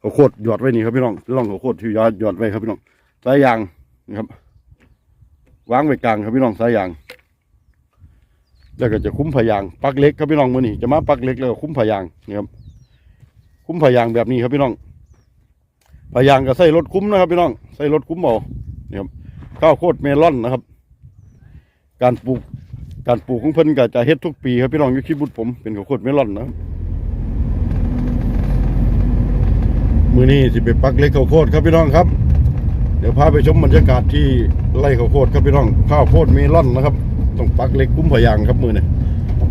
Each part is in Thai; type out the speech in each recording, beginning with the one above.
ข้าวโคตรหยอดไว้นี่ครับพี่น้องร่องข้าวโคตรที่หยอดหยอดไว้ครับพี่น้องสายยางนะครับวางไว้กลางครับพี่น้องสายยาง แล้วก็จะคุ้มพยางปักเล็กครับพี่น้องมือนี่จะมาปักเล็กแล้วก็คุ้มพยางนี่ครับ คุ้มพยางแบบนี้ครับพี่น้องพยางก็ใส่รถคุ้มนะครับพี่น้องใส่รถคุ้มเอานี่ครับข้าวโคตรเมลอนนะครับ การปลูกการปลูกของเพิ่นก็จะเฮ็ดทุกปีครับพี่น้องอยู่ที่บุตรผมเป็นข้าวโคตรเมลอนนะครับ มือนี้สิไปปักเล็กข้าวโคตรครับพี่น้องครับ เดี๋ยวพาไปชมบรรยากาศที่ไร่ข้าวโพดครับพี่น้อง ข้าวโพดเมลอนนะครับ ต้องปักเล็กคุ้มพยางครับมือนี่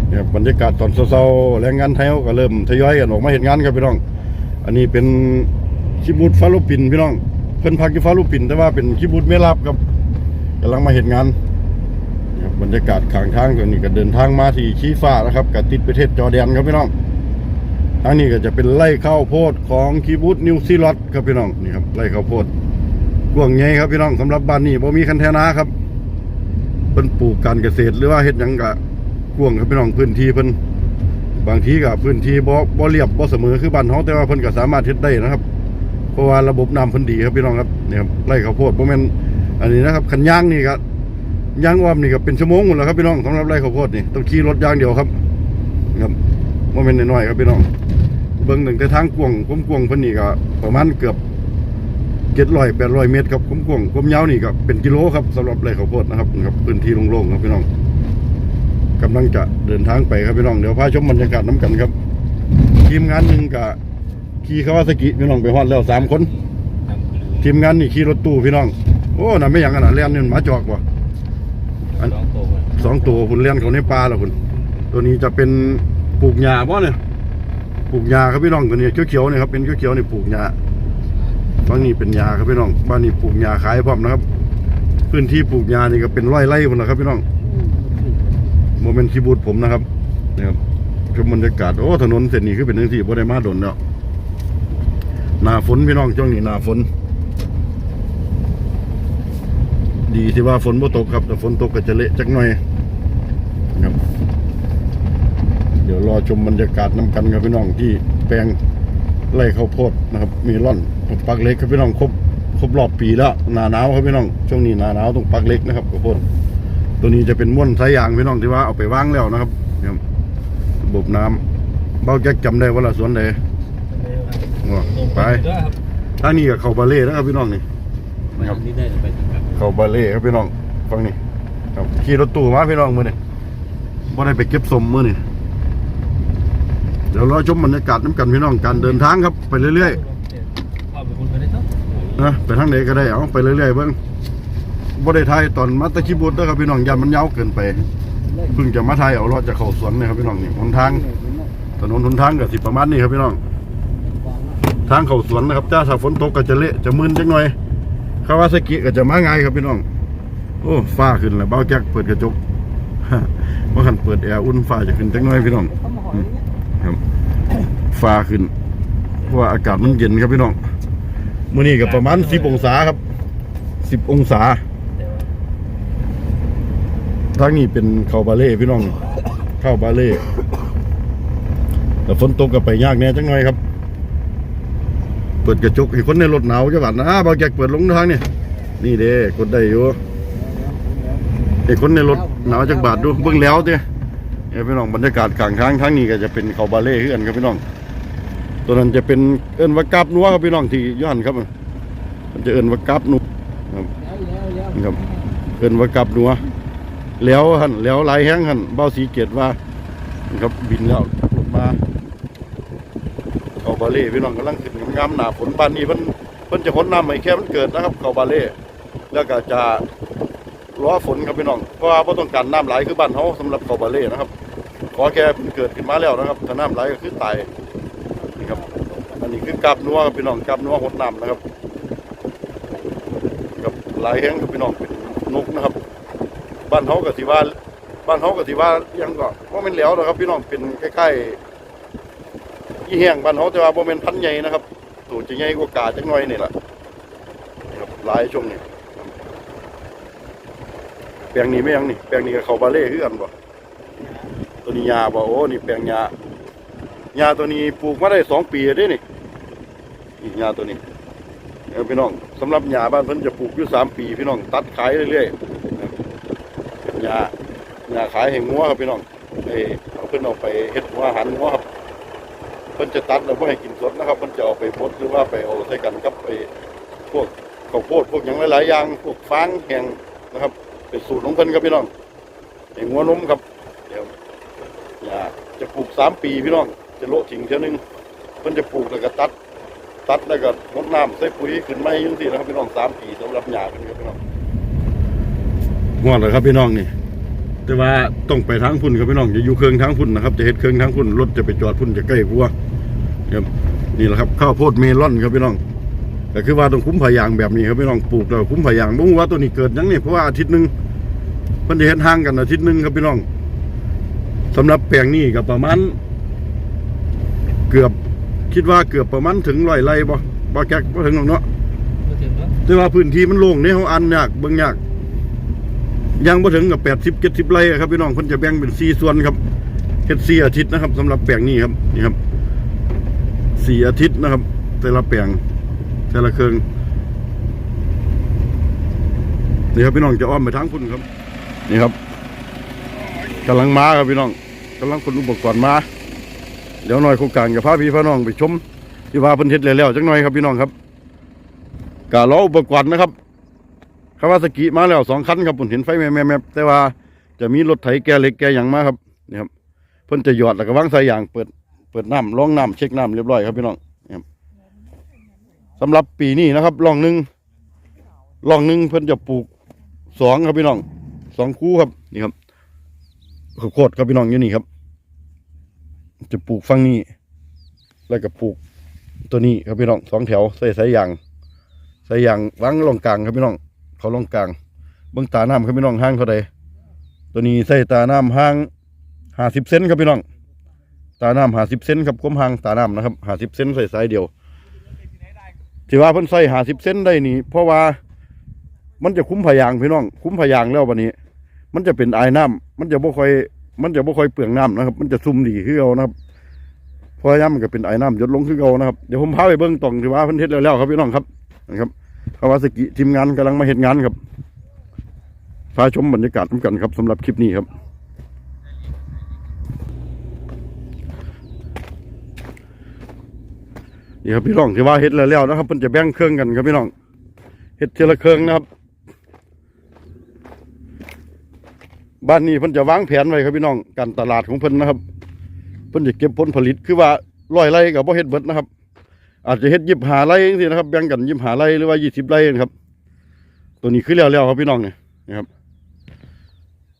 เนี่ยบรรยากาศตอนเช้าๆแรงงานไทยก็เริ่มทยอยกันออกมาเห็นงานครับพี่น้อง อันนี้เป็นคิบูดฟาลูปินพี่น้อง เพิ่นพักที่ฟาลูปิน แต่ว่าเป็นคิบูดเมลับครับกำลังมาเห็นงานบรรยากาศข้างทางตรงนี้ก็เดินทางมาที่ชีฟ้านะครับกับติดประเทศจอร์แดนครับพี่น้อง ทางนี้ก็จะเป็นไร่ข้าวโพดของคิบูดนิวซีลนด์ครับพี่น้องนี่ครับไร่ข้าวโพดกว้างใหญ่ครับพี่น้องสำหรับบ้านนี้บ่มีคันแทนาครับเพิ่นปลูกการเกษตรหรือว่าเฮ็ดหยังกะกว้างครับพี่น้องพื้นที่เพิ่นบางทีก็พื้นที่บ่บ่เรียบบ่เสมอคือบ้านเฮาแต่ว่าเพิ่นก็สามารถเฮ็ดได้นะครับ เพราะว่าระบบน้ำเพิ่นดีครับพี่น้องครับนี่ครับไร่ข้าวโพดบ่แม่นอันนี้นะครับคันย่างนี่ก็ย่างอ้อมนี่ก็เป็นชั่วโมงหมดแล้วครับพี่น้องสำหรับไร่ข้าวโพดนี่ต้องขี่รถย่างเดียวครับครับบ่แม่นน้อยๆครับพี่น้อง บิ่งตั้งแต่ทางกว้างความกว้างเพิ่นนี่ก็ประมาณเกือบเจ็ดร้อยแปดร้อยเมตรครับผมกวางผมยาวนี่ก็เป็นกิโลครับสำหรับไร่ข้าวโพดนะครับนะครับพื้นที่โล่งๆครับพี่น้องกำลังจะเดินทางไปครับพี่น้องเดี๋ยวพาชมบรรยากาศน้ำกันครับทีมงานหนึ่งกับขี่คาวาซากิพี่น้องไปฮอดแล้วสามคน ทีมงานนี่ขี่รถตู้พี่น้อง โอ้น่ะไม่อย่างนั้นนะเลี้ยนนี่มันหมาจอกว่ะอันสองตัวมันสองตัวคุณเลี้ยนเขาในป่าแล้วคุณตัวนี้จะเป็นปลูกหญ้าบ่เนี่ย ปลูกหญ้าครับพี่น้องตัวนี้เขียวๆเนี่ยครับเป็นเขียวๆนี่ยปลูกหญ้าฝั่งนี้เป็นยาครับพี่น้องบ้านนี้ปลูกยาขายพร้อมนะครับ พื้นที่ปลูกยานี่ก็เป็นร้อยไร่หมดนะครับพี่น้องโมเมนต์คีบูดผมนะครับนี่ครับชมบรรยากาศโอ้ถนนเส้นนี้คือเป็นทังที่บ่ได้มาโดนแล้วหนาฝนพี่น้องช่วงนี้หนาฝน ดีที่ว่าฝนบ่ตกครับแต่ฝนตกก็จะเละจักหน่อยครับ รอชมบรรยากาศน้ำกันครับพี่น้องที่แปลงไร่ข้าวโพดนะครับ มีร่อนตรงปักเล็กครับพี่น้องครบครบรอบปีแล้วหนาหนาวครับพี่น้องช่วงนี้หนาหนาวตรงปักเล็กนะครับข้าวโพดตัวนี้จะเป็นม้วนสายยางพี่น้องที่ว่าเอาไปวางแล้วนะครับเนี่ยระบบน้ำเบ้าแก๊กจำได้ว่าละสวนใดว้าไปทางนี้กับเขาบาเล่นะครับพี่น้องนี่ไม่ทำนี่ได้ไปถึงกับเขาบาเล่ครับพี่น้องฟังนี่ครับขี่รถตู้มาพี่น้องมือนี่บ่ได้ไปเก็บสมมือนี่ เดี๋ยวรอชมบรรยากาศน้ำกันพี่น้องการเดินทางครับไปเรื่อยๆพ่อเป็นคนไปได้ต้องนะไปทางไหนก็ได้เอาไปเรื่อยๆเบิ่งบ่ได้ไทยตอนมาตะคิบุตรนะครับพี่น้องยันมันยาวเกินไปเพิ่งจะมาไทยเอารอดจากเขาสวนเนี่ยครับพี่น้องนี่หนทางถนนหนทางก็สิประมาณนี้ครับพี่น้อง ทางเขาสวนนะครับถ้าถ้าฝนตกก็จะเละจะมึนจังหน่อยคาวาซากิก็จะมาง่ายครับพี่น้อง โอ้ฟ้าขึ้นแล้วเบ้าแจ็คเปิดกระจกเมื่อคันเปิดแอร์อุ่นฟ้าจะขึ้นจังหน่อยพี่น้องอืม ครับฟ้าขึ้น เพราะว่าอากาศมันเย็นครับพี่น้องมื่อนี้ก็ประมาณสิบองศาครับสิบองศาทางนี้เป็นเข้าบาเล่พี่น้องเข้าบาเล่แต่ฝนตกก็ไปยากแน่จังหน่อยครับ เปิดกระจกให้คนในรถหนาวจะบาดนะบางแจกเปิดลงทางนี่นี่เด้กดได้อยู่ไอ้คนในรถหนาวจักบาทดูเบิ่งแล้วเด้ เอ้ยพี่น้องบรรยากาศกลางทางทางนี้ก็จะเป็นเขาบาเล่คือนครับพี่น้อง ตัวนั้นจะเป็นเอิ้นว่ากาบนัวครับพี่น้องที่ย้อนครับ มันจะเอิ้นว่ากาบนัวครับนี่ครับเอิ้นว่ากาบนัวแล้วหันแล้วลายแห้งหันเบ้าสีเกตว่านะครับบินแล้วลงมาเขาบาเล่พี่น้องกำลังขึ้นงามๆหนาฝนปานนี้เพิ่นเพิ่นจะพ้นน้ำไม่แค่มันเกิดนะครับเขาบาเล่แล้วก็จะ รอฝนครับพี่น้องเพราะว่าต้องการน้ำไหลคือบ้านเฮาสำหรับเขาบาเล่นะครับ ขอแค่เกิดขึ้นมาแล้วนะครับถ้าน้ำไหลก็คือตายนี่ครับอันนี้คือกาบนัวครับพี่น้องกาบนัวหดน้ำนะครับกับหลายแห้งครับพี่น้องเป็นนกนะครับ บ้านเขาก็สิว่าบ้านเขาก็สิว่ายังก็ว่าเป็นแหล้วนะครับ พี่น้องเป็นใกล้ๆยี่แห้งบ้านเขาแต่ว่าบ่เป็นพันธุ์ใหญ่นะครับตัวจะใหญ่กว่ากาจักหน่อยนี่แหละนี่ครับหลายช่วงนี้ แปลงนี้ไม่ยังนี่แปลงนี้กับเขาบาเล่คือกันบ่ตัวนี้ยาบ่โอ้นี่แปลงยายาตัวนี้ปลูกมาได้สองปีแล้วเด้นี่อีกหญ้าตัวนี้เออพี่น้องสำหรับหญ้าบ้านเพิ่นจะปลูกอยู่สามปี พี่น้องตัดขายเรื่อยๆนะครับเป็นหญ้าหญ้าขายให้งัวครับพี่น้องเอ้เอาเพิ่นเอาไปเฮ็ดหัวอาหารงัวครับเพิ่นจะตัดแล้วบ่อให้กินสดนะครับเพิ่นจะเอาไปบดหรือว่าไปเอาใส่กันกับไอ้พวกข้าวโพดพวกหยังหลายๆอย่างพวกฟางแห้งนะครับ เป็นสูตรของเพิ่นครับพี่น้องให้งัวนมครับเดี๋ยวหญ้าจะปลูกสามปีพี่น้อง จะโละทิ้งเท่านึงเพิ่นจะปลูกแล้วก็ตัด ตัดแล้วก็รดน้ำใส่ปุ๋ยขึ้นไม้ยังสินะครับพี่น้องสามปีสำหรับหญ้าเป็นครับพี่น้องงวดเลยครับพี่น้องนี่แต่ว่าต้องไปทางพุ่นครับพี่น้องจะอยู่เครื่องทางพุ่นนะครับ จะเฮ็ดเครื่องทางพุ่นรถจะไปจอดพุ่นจะใกล้กัวครับนี่แหละครับข้าวโพดเมลอนครับพี่น้อง ก็คือว่าต้องคุ้มพายางแบบนี้ครับพี่น้องปลูกแล้วคุ้มพายางบ่รู้ว่าตัวนี้เกิดยังนี่เพราะว่าอาทิตย์หนึงเพิ่นจะเฮ็ดห่างกันอาทิตย์หนึงครับพี่น้องสำหรับแปลงนี้ก็ประมาณเกือบคิดว่าเกือบประมาณถึงร้อยไร่บ่บ่แก๊กบ่ถึงหรอกเนาะมาถึงแล้วแต่ว่าพื้นที่มันโล่งเนี่ยเขาอันยากเบิ่งยากยังบ่ถึงกับแปดสิบเจ็ดสิบไร่อะครับพี่น้องเพิ่นจะแบ่งเป็นสี่ส่วนครับเฮ็ดสี่อาทิตย์นะครับสำหรับแปลงนี้ครับนี่ครับสี่อาทิตย์นะครับ แต่ละแปลง แต่ละเครื่องนี่ครับพี่น้องจะอ้อมไปทางพุ่นครับ นี่ครับกำลังมาครับพี่น้องกำลังคนอุปกรณ์มาเดี๋ยวหน่อยโครงการกับพาพี่พาน้องไปชมที่ว่าเพิ่นเฮ็ดแล้วจักหน่อยครับพี่น้องครับกะล้ออุปกรณ์นะครับคาวาสกิมาแล้วสองคันครับผมเห็นไฟแม่ๆๆแต่ว่าจะมีรถไถแกเหล็กแกหยังมาครับนี่ครับเพิ่นจะหยอดแล้วก็วางใส่ยางเปิดเปิดน้ำรองน้ำเช็คน้ำเรียบร้อยครับพี่น้อง สำหรับปีนี้นะครับลองหนึ่งลองหนึ่งเพิ่นจะปลูกสองครับพี่น้องสองคู่ครับนี่ครับข้าวโพดครับพี่น้องอยู่นี่ครับ จะปลูกฝั่งนี้ แล้วก็ปลูกตัวนี้ครับพี่น้องสองแถวใส่สายยางสายยางวางลงกลางครับพี่น้องเขาลงกลางเบื้องตาน้ำครับพี่น้องห้างเท่าใดตัวนี้ใส่ตาน้ำห้างห้าสิบเซนครับพี่น้องตาน้ำห้าสิบเซนครับก้มห้างตาน้ำนะครับห้าสิบเซนใส่สายเดียว ที่ว่าเพิ่นใส่หาสิบเซนได้นี่ เพราะว่ามันจะคุ้มพยางพี่น้อง คุ้มพยางแล้ววันนี้ มันจะเป็นไอ้น้ำมันจะบ่ค่อย มันจะบ่ค่อยเปลืองน้ำนะครับ มันจะซุ่มดีขึ้นเอานะครับเพราะย่ำมันก็เป็นไอ้น้ำหยดลงขึ้นเอานะครับเดี๋ยวผมพาไปเบิ้องตรงที่ว่าเพิ่นเฮ็ดแล้วๆครับพี่น้องครับนะครับคาวาสกิทีมงานกำลังมาเฮ็ดงานครับพาชมบรรยากาศร่วมกันครับสำหรับคลิปนี้ครับ นี่ครับพี่น้องที่ว่าเฮ็ดแล้วๆนะครับเพิ่นจะแบ่งเครื่องกันครับพี่น้องเฮ็ดทีละเครื่องนะครับ บ้านนี้เพิ่นจะวางแผนไว้ครับพี่น้องการตลาดของเพิ่นนะครับ เพิ่นจะเก็บผลผลิตคือว่าร้อยไร่กับบ่เฮ็ดเบิดนะครับ อาจจะเฮ็ดยิบหาไร่จังซี่นะครับแบ่งกันยิบหาไร่หรือว่ายี่สิบไร่นะครับ ตัวนี้คือแล้วแล้วครับพี่น้องเนี่ยนะครับ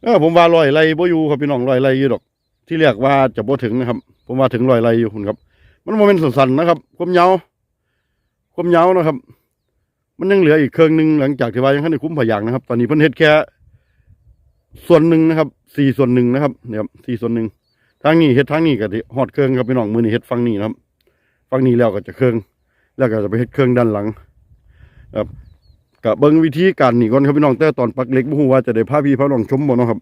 เออผมว่าร้อยไร่บ่อยู่ครับพี่น้องร้อยไร่อยู่ดอก ที่เรียกว่าจะบ่ถึงนะครับ ผมว่าถึงร้อยไร่อยู่คุณครับ มันโมเมนต์สันๆนะครับความยาวความยาวนะครับ มันยังเหลืออีกเครื่องหนึ่งหลังจากที่ว่ายังทันได้คุ้มพยางนะครับ ตอนนี้เพิ่นเฮ็ดแค่ ส่วนหนึ่งนะครับสี่ส่วนหนึ่งนะครับเนี่ยสี่ส่วนหนึ่งทางนี้เฮ็ดทางนี้ก็สิฮอดเครื่องครับพี่น้องมือนี้เฮ็ดฝั่งนี้นะครับฝั่งนี้แล้วก็จะเครื่อง แล้วก็จะไปเฮ็ดเครื่องด้านหลังครับกับเบิ่งวิธีการนี่ก่อนครับพี่น้องแต่ตอนปักเล็กบ่ฮู้ว่าจะได้พาพี่พาน้องชมบ่เนาะครับ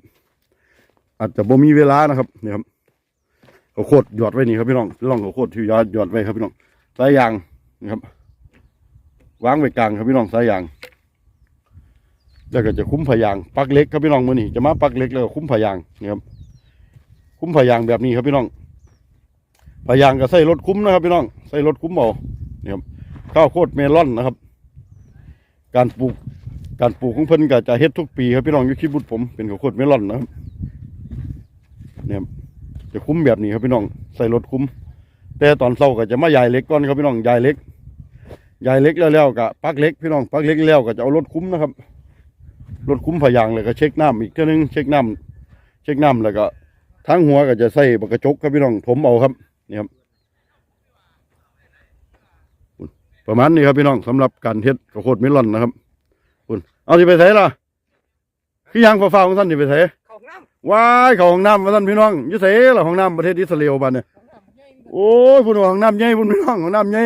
อาจจะบ่มีเวลานะครับนี่ครับ ขาโคตรหยอดไว้นี่ครับพี่น้องล่องเขาโคตรที่หยอดหยอดไว้ครับพี่น้องสายยางนะครับวางไว้กลางครับพี่น้องสายยางแล้วก็จะคุ้มพยางปักเล็กครับพี่น้องมือนี่จะมาปักเล็กแล้วก็คุ้มพยางนี่ครับ คุ้มพยางแบบนี้ครับพี่น้องพยางก็ใส่รถคุ้มนะครับ พี่น้องใส่รถคุ้มเอานี่ครับข้าวโคตรเมลอนนะครับ การปลูกการปลูกของเพิ่นก็จะเฮ็ดทุกปี ครับพี่น้องอยู่ที่บุตรผมเป็นข้าวโคตรเมลอนนะครับเนี่ยครับ จะคุ้มแบบนี้ครับพี่น้องใส่รถคุ้ม แต่ตอนเช้าก็จะมายายเล็กก่อนครับพี่น้องยายเล็กยายเล็กแล้วๆก็ปักเล็กพี่น้องปักเล็กแล้วก็จะเอารถคุ้มนะครับรถคุ้มพยางเลยก็เช็คน้ำอีกเท่านึงเช็คน้ำเช็คน้ำแล้วก็ทั้งหัวก็จะใส่ปากกระจกครับพี่น้องผมเอาครับนี่ครับประมาณนี้ครับพี่น้องสำหรับการเฮ็ดข้าวโพดเมลอนนะครับคุณเอาที่ไปใส่ล่ะคือยังฟ้าๆของท่านที่ไปใส่เข้าห้องน้ ว้ายเขาห้องน้ำมาท่านพี่น้องยุ่ใส่ล่ะห้องน้ำประเทศอิสราเอลบ้านเนี่ยโอ้ยพุ่นห้องน้ำใหญ่พุ่นพี่น้องห้องน้ำใหญ่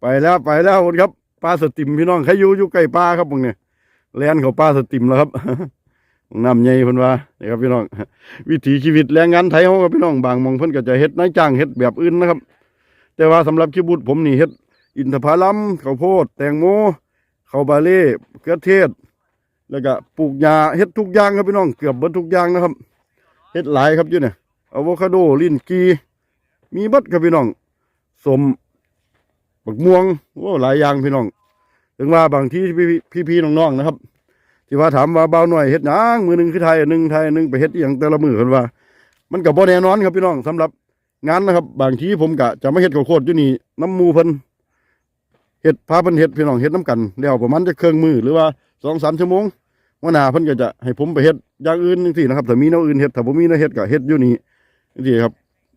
ไปแล้วไปแล้วพุ่นครับปลาสติมพี่น้องใครอยู่อยู่ใกล้ปลาครับพวกเนี่ยแลนเขาปลาสติมแล้วครับห้องน้ำใหญ่เพิ่นว่านี่ครับพี่น้อง วิถีชีวิตแรงงานไทยเฮาครับพี่น้องบางมองเพิ่นก็จะเฮ็ดนายจ้างเฮ็ดแบบอื่นนะครับ แต่ว่าสำหรับคิบุตรผมนี่เฮ็ด อินทผลัมข้าวโพด แตงโมข้าวบาเล่เกลือเทศ แล้วก็ปลูกหญ้าเฮ็ดทุกอย่างครับพี่น้องเกือบเบิดทุกอย่างนะครับ เฮ็ดหลายครับอยู่เนี่ยอะโวคาโดลิ้นกีมีบัดครับพี่น้องสมบักม่วงโอ้หลายอย่างพี่น้องถึงว่าบางที่พี่พี่น้องๆนะครับ ที่ว่าถามว่าเบาหน่อยเฮ็ดหยังมือหนึ่งคือไทยหนึ่งไทยหนึ่งไปเฮ็ดอย่างแต่ละมือกันว่า มันกับบ่แน่นอนครับพี่น้องสำหรับงานนะครับ บางทีผมกะจะไม่เฮ็ดข้าวโพดอยู่นี่น้ำมูเพิ่นเฮ็ดพาเพิ่นเฮ็ดพี่น้องเฮ็ดน้ำกันแล้วประมาณจะเครื่องมือหรือว่าสองสามชั่วโมง วันหน้าเพิ่นก็จะให้ผมไปเฮ็ดอย่างอื่นจังซี่นะครับถ้ามีแนวอื่นเฮ็ดถ้าบ่มีแนวเฮ็ดก็เฮ็ดอยู่นี่จังซี่ครับ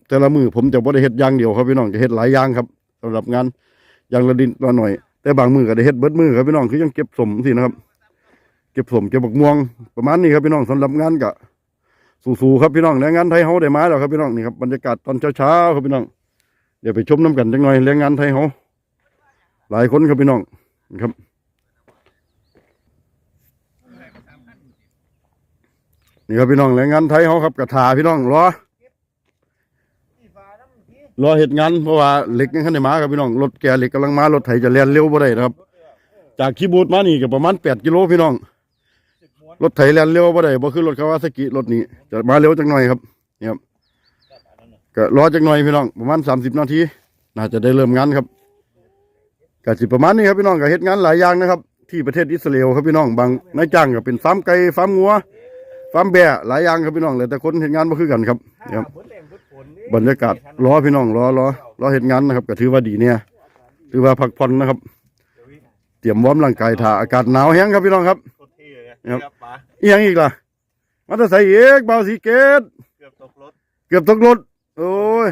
แต่ละมือผมจะบ่ได้เฮ็ดอย่างเดียวครับพี่น้องจะเฮ็ดหลายอย่างครับสำหรับงานอย่างละดินละหน่อย แต่บางมือก็ได้เฮ็ดเบิดมือครับพี่น้องคือยังเก็บสมจังซี่นะครับ เก็บสมเก็บบักม่วงประมาณนี้ครับพี่น้องสำหรับงานก็สู้ๆครับพี่น้องแรงงานไทยเฮาได้มาแล้วครับพี่น้องนี่ครับบรรยากาศตอนเช้าๆครับพี่น้องเดี๋ยวไปชมน้ำกันจังหน่อยแรงงานไทยเฮาหลายคนครับพี่น้องนะครับ นี่ครับพี่น้องแรงงานไทยเฮาครับกระถาพี่น้องรอรอเหตุงานเพราะว่าเหล็กยังขันได้มาครับพี่น้องรถแกเหล็กกำลังมารถไถจะเลียนเร็วบ่ได้นะครับ จากคีบูดมานี่ก็ประมาณแปดกิโลพี่น้องรถไถแล่นเร็วบ่ได้บ่คือรถคาวาซากิรถนี้จะมาเร็วจังหน่อยครับนี่ครับก็รอจังหน่อยพี่น้องประมาณสามสิบนาทีน่าจะได้เริ่มงานครับก็สิประมาณนี้ครับพี่น้องก็เฮ็ดงานหลายอย่างนะครับ ที่ประเทศอิสราเอลครับพี่น้องบางนายจ้างก็เป็นฟาร์มไก่ฟาร์มงัว ฟาร์มแบะหลายอย่างครับพี่น้องเลยแต่คนเฮ็ดงานบ่คือกันครับนี่ครับ บรรยากาศรอพี่น้องรอรอรอเฮ็ดงานนะครับก็ถือว่าดีเนี่ยถือว่าพักผ่อนนะครับ เตรียมวอร์มร่างกายถ้าอากาศหนาวแห้งครับพี่น้องครับโคตรเท่เลยครับครับป๋าอีหยังอีกล่ะมาจะใส่เอกเบาสีเกตเกือบตกรถเกือบตกรถโอ้ย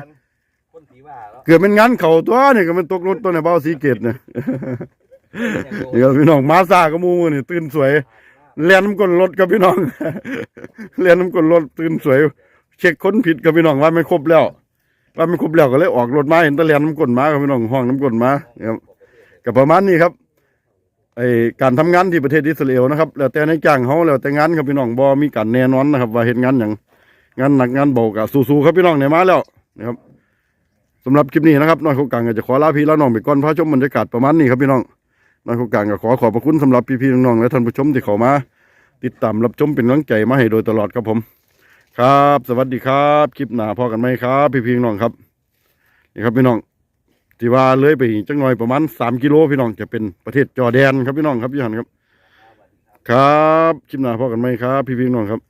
คนสีว่าแล้วเกือบเป็นงานเข่าตัวนี่ก็เป็นตกรถตัวเนี่ยเบาสีเกตเนี่ยนี่ครับพี่น้องมาซาก็มูมือนี่ตื่นสวย เลียนน้ำก้นรถกับพี่น้องเลียนน้ำก้นรถตื่นสวย เช็คค้นผิดกับพี่น้องว่าไม่ครบแล้ว ว่าไม่ครบแล้วก็เลยออกรถมาเห็นแตะเลียนน้ำก้นมากับพี่น้องห้องน้ำก้นมาครับกับประมาณนี้ครับไอการทำงานที่ประเทศอิสราเอลนะครับแล้วแต่ในจ้างเขาแล้วแต่งานครับพี่น้องบ่มีการแน่นอนนะครับ ว่าเห็นงานอย่างงานหนักงานเบากะสู้ๆครับพี่น้องเนี่ยมาแล้วนะครับสำหรับคลิปนี้นะครับน้อยโคกลางก็จะขอลาพี่ลาน้องไปก่อนพระชมบรรยากาศประมาณนี้ครับพี่น้อง น้อยโครงการก็ขอขอบพระคุณสำหรับพี่ๆน้องๆและท่านผู้ชมที่เข้ามา ติดตามรับชมเป็นกำลังใจมาให้โดยตลอดครับผม ครับ สวัสดีครับ คลิปหน้าพอกันไหมครับ พี่ๆน้องครับนี่ครับพี่น้องที่ว่าเลยไปอีกจังหน่อยประมาณสามกิโลพี่น้องจะเป็นประเทศจอร์แดนครับพี่น้องครับพี่หันครับ ครับคลิปหน้าพอกันไหมครับ พี่ๆน้องครับ